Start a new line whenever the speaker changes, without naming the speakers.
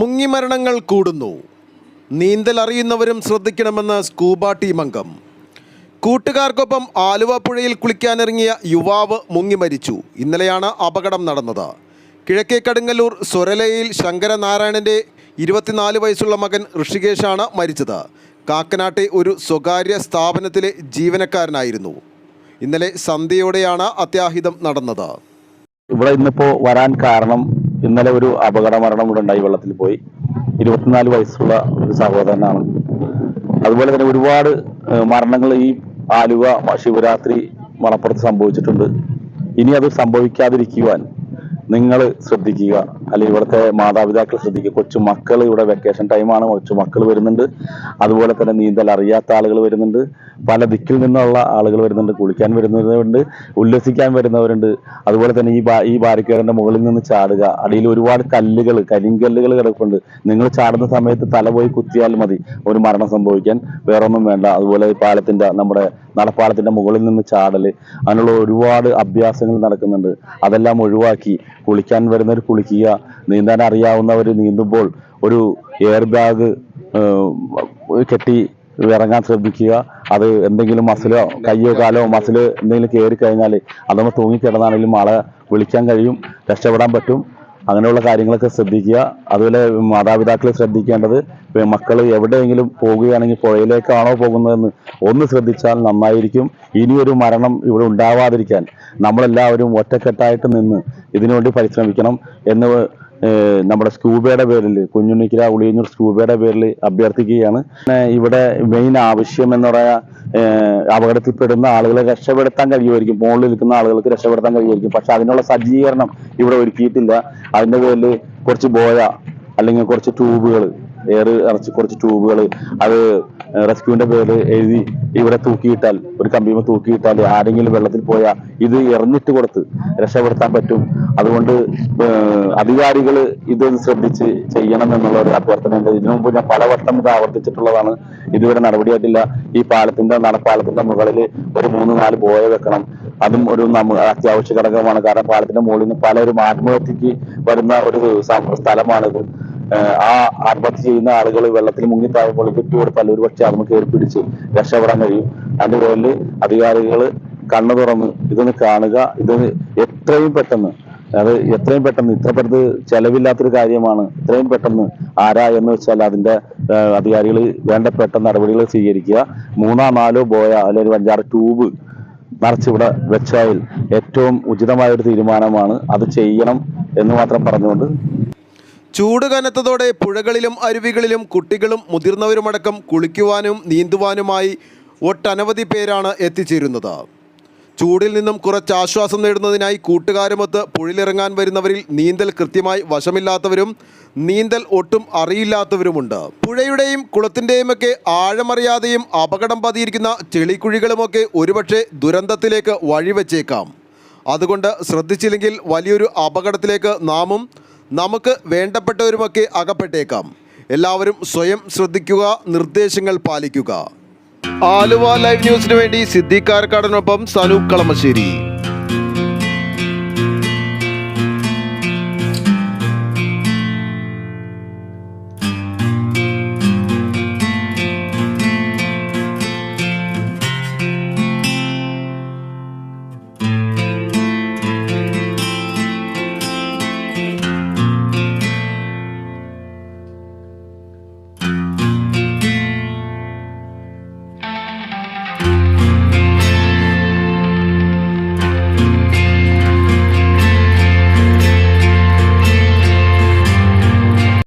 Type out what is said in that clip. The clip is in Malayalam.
മുങ്ങിമരണങ്ങൾ കൂടുന്നു. നീന്തൽ അറിയുന്നവരും ശ്രദ്ധിക്കണമെന്ന് സ്കൂബ ടീം അംഗം. കൂട്ടുകാർക്കൊപ്പം ആലുവ പുഴയിൽ കുളിക്കാനിറങ്ങിയ യുവാവ് മുങ്ങി മരിച്ചു. ഇന്നലെയാണ് അപകടം നടന്നത്. കിഴക്കേ കടുങ്ങല്ലൂർ സ്വരലയിൽ ശങ്കരനാരായണന്റെ ഇരുപത്തിനാല് വയസ്സുള്ള മകൻ ഋഷികേശാണ് മരിച്ചത്. കാക്കനാട്ടെ ഒരു സ്വകാര്യ സ്ഥാപനത്തിലെ ജീവനക്കാരനായിരുന്നു. ഇന്നലെ സന്ധ്യയോടെയാണ് അത്യാഹിതം നടന്നത്.
ഇവിടെ ഇന്നിപ്പോൾ വരാൻ കാരണം ഇന്നലെ ഒരു അപകട മരണം ഇവിടെ ഉണ്ടായി വെള്ളത്തിൽ പോയി. ഇരുപത്തിനാല് വയസ്സുള്ള ഒരു സഹോദരനാണ്. അതുപോലെ തന്നെ ഒരുപാട് മരണങ്ങൾ ഈ ആലുവ ശിവരാത്രി മണപ്പുറത്ത് സംഭവിച്ചിട്ടുണ്ട്. ഇനി അത് സംഭവിക്കാതിരിക്കുവാൻ നിങ്ങൾ ശ്രദ്ധിക്കുക. അല്ലെങ്കിൽ ഇവിടുത്തെ മാതാപിതാക്കൾ ശ്രദ്ധിക്കുക കൊച്ചു മക്കൾ ഇവിടെ വെക്കേഷൻ ടൈമാണ് കൊച്ചു മക്കൾ വരുന്നുണ്ട്. അതുപോലെ തന്നെ നീന്തൽ അറിയാത്ത ആളുകൾ വരുന്നുണ്ട്. പല ദിക്കിൽ നിന്നുള്ള ആളുകൾ വരുന്നുണ്ട്. കുളിക്കാൻ വരുന്നവരുണ്ട്. ഉല്ലസിക്കാൻ വരുന്നവരുണ്ട്. അതുപോലെ തന്നെ ഈ ഈ ബാരിക്കേറിന്റെ മുകളിൽ നിന്ന് ചാടുക. അടിയിൽ ഒരുപാട് കല്ലുകൾ കരിങ്കല്ലുകൾ കിടപ്പുണ്ട്. നിങ്ങൾ ചാടുന്ന സമയത്ത് തല പോയി കുത്തിയാൽ മതി. ഒരു മരണം സംഭവിക്കാൻ വേറൊന്നും വേണ്ട. അതുപോലെ പാലത്തിന്റെ നമ്മുടെ നടപ്പാലത്തിന്റെ മുകളിൽ നിന്ന് ചാടൽ അങ്ങനെയുള്ള ഒരുപാട് അഭ്യാസങ്ങൾ നടക്കുന്നുണ്ട്. അതെല്ലാം ഒഴിവാക്കി കുളിക്കാൻ വരുന്നവർ കുളിക്കുക നീന്താൻ അറിയാവുന്നവർ നീന്തുമ്പോൾ ഒരു എയർ ബാഗ് കെട്ടി ഇറങ്ങാൻ ശ്രദ്ധിക്കുക. അത് എന്തെങ്കിലും മസിലോ കയ്യോ കാലോ മസിൽ എന്തെങ്കിലും കയറി കഴിഞ്ഞാൽ അതൊന്ന് തൂങ്ങിക്കിടന്നാണെങ്കിലും ആളെ വിളിക്കാൻ കഴിയും രക്ഷപ്പെടാൻ പറ്റും. അങ്ങനെയുള്ള കാര്യങ്ങളൊക്കെ ശ്രദ്ധിക്കുക. അതുപോലെ മാതാപിതാക്കൾ ശ്രദ്ധിക്കേണ്ടത് മക്കൾ എവിടെയെങ്കിലും പോകുകയാണെങ്കിൽ പുഴയിലേക്കാണോ പോകുന്നതെന്ന് ഒന്ന് ശ്രദ്ധിച്ചാൽ നന്നായിരിക്കും. ഇനിയൊരു മരണം ഇവിടെ ഉണ്ടാവാതിരിക്കാൻ നമ്മളെല്ലാവരും ഒറ്റക്കെട്ടായിട്ട് നിന്ന് ഇതിനുവേണ്ടി പരിശ്രമിക്കണം എന്ന് നമ്മുടെ സ്കൂബയുടെ പേരിൽ കുഞ്ഞുണ്ണിക്കര ഉളിയഞ്ഞൂർ സ്കൂബയുടെ പേരിൽ അഭ്യർത്ഥിക്കുകയാണ്. ഇവിടെ മെയിൻ ആവശ്യം എന്ന് പറയാ അപകടത്തിൽപ്പെടുന്ന ആളുകളെ രക്ഷപ്പെടുത്താൻ കഴിയുമായിരിക്കും. മുകളിൽ നിൽക്കുന്ന ആളുകൾക്ക് രക്ഷപ്പെടുത്താൻ കഴിയുമായിരിക്കും. പക്ഷെ അതിനുള്ള സജ്ജീകരണം ഇവിടെ ഒരുക്കിയിട്ടില്ല. അതിന്റെ പേരിൽ കുറച്ച് ബോയ അല്ലെങ്കിൽ കുറച്ച് ട്യൂബുകൾ എയർ ഇറച്ച് കുറച്ച് ട്യൂബുകൾ അത് റെസ്ക്യൂവിന്റെ പേര് എഴുതി ഇവിടെ തൂക്കിയിട്ടാൽ ഒരു കമ്പിമ തൂക്കിയിട്ടാൽ ആരെങ്കിലും വെള്ളത്തിൽ പോയാൽ ഇത് എറിഞ്ഞിട്ട് കൊടുത്ത് രക്ഷപ്പെടുത്താൻ പറ്റും. അതുകൊണ്ട് അധികാരികൾ ഇത് ശ്രദ്ധിച്ച് ചെയ്യണം എന്നുള്ള ഒരു അഭ്യർത്ഥനയുണ്ട്. ഇതിനു മുമ്പ് ഞാൻ പലവട്ടം ഇത് ആവർത്തിച്ചിട്ടുള്ളതാണ്. ഇതുവരെ നടപടിയായിട്ടില്ല. ഈ പാലത്തിന്റെ നടപ്പാലത്തിന്റെ മുകളിൽ ഒരു മൂന്ന് നാല് ബോയ വെക്കണം. അതും ഒരു അത്യാവശ്യ ഘടകമാണ്. കാരണം പാലത്തിന്റെ മുകളിൽ നിന്ന് പലരും ആത്മഹത്യക്ക് വരുന്ന ഒരു സ്ഥലമാണിത്. ആ ആത്മഹത്യ ചെയ്യുന്ന ആളുകൾ വെള്ളത്തിൽ മുങ്ങി താഴുമ്പോൾ ചുറ്റുകൊടുത്താൽ ഒരു പക്ഷേ അതിന് കയറി പിടിച്ച് രക്ഷപ്പെടാൻ കഴിയും. പേരിൽ അധികാരികൾ കണ്ണു തുറന്ന് ഇതൊന്ന് കാണുക ഇത് എത്രയും പെട്ടെന്ന് അത് എത്രയും പെട്ടെന്ന് ഇത്ര പെട്ടെന്ന് ചെലവില്ലാത്തൊരു കാര്യമാണ് ഇത്രയും പെട്ടെന്ന് ആരാ എന്ന് വെച്ചാൽ അതിന്റെ അധികാരികൾ വേണ്ടപ്പെട്ട നടപടികൾ സ്വീകരിക്കുക. മൂന്നോ നാലോ ബോയ അല്ലെങ്കിൽ ഒരു അഞ്ചാറ് ട്യൂബ് നിറച്ചിവിടെ വെച്ചാൽ ഏറ്റവും ഉചിതമായ ഒരു തീരുമാനമാണ് അത് ചെയ്യണം എന്ന് മാത്രം പറഞ്ഞുകൊണ്ട്
ചൂട് കനത്തതോടെ പുഴകളിലും അരുവികളിലും കുട്ടികളും മുതിർന്നവരുമടക്കം കുളിക്കുവാനും നീന്തുവാനുമായി ഒട്ടനവധി പേരാണ് എത്തിച്ചേരുന്നത്. ചൂടിൽ നിന്നും കുറച്ച് ആശ്വാസം നേടുന്നതിനായി കൂട്ടുകാരുമൊത്ത് പുഴയിലിറങ്ങാൻ വരുന്നവരിൽ നീന്തൽ കൃത്യമായി വശമില്ലാത്തവരും നീന്തൽ ഒട്ടും അറിയില്ലാത്തവരുമുണ്ട്. പുഴയുടെയും കുളത്തിന്റെയുമൊക്കെ ആഴമറിയാതെയും അപകടം പതിയിരിക്കുന്ന ചെളിക്കുഴികളുമൊക്കെ ഒരുപക്ഷെ ദുരന്തത്തിലേക്ക് വഴിവെച്ചേക്കാം. അതുകൊണ്ട് ശ്രദ്ധിച്ചില്ലെങ്കിൽ വലിയൊരു അപകടത്തിലേക്ക് നാമും നമുക്ക് വേണ്ടപ്പെട്ടവരുമൊക്കെ അകപ്പെട്ടേക്കാം. എല്ലാവരും സ്വയം ശ്രദ്ധിക്കുക നിർദ്ദേശങ്ങൾ പാലിക്കുക. ആലുവ ലൈവ് ന്യൂസിന് വേണ്ടി സിദ്ദീഖ് സനൂപ് കളമശ്ശേരി.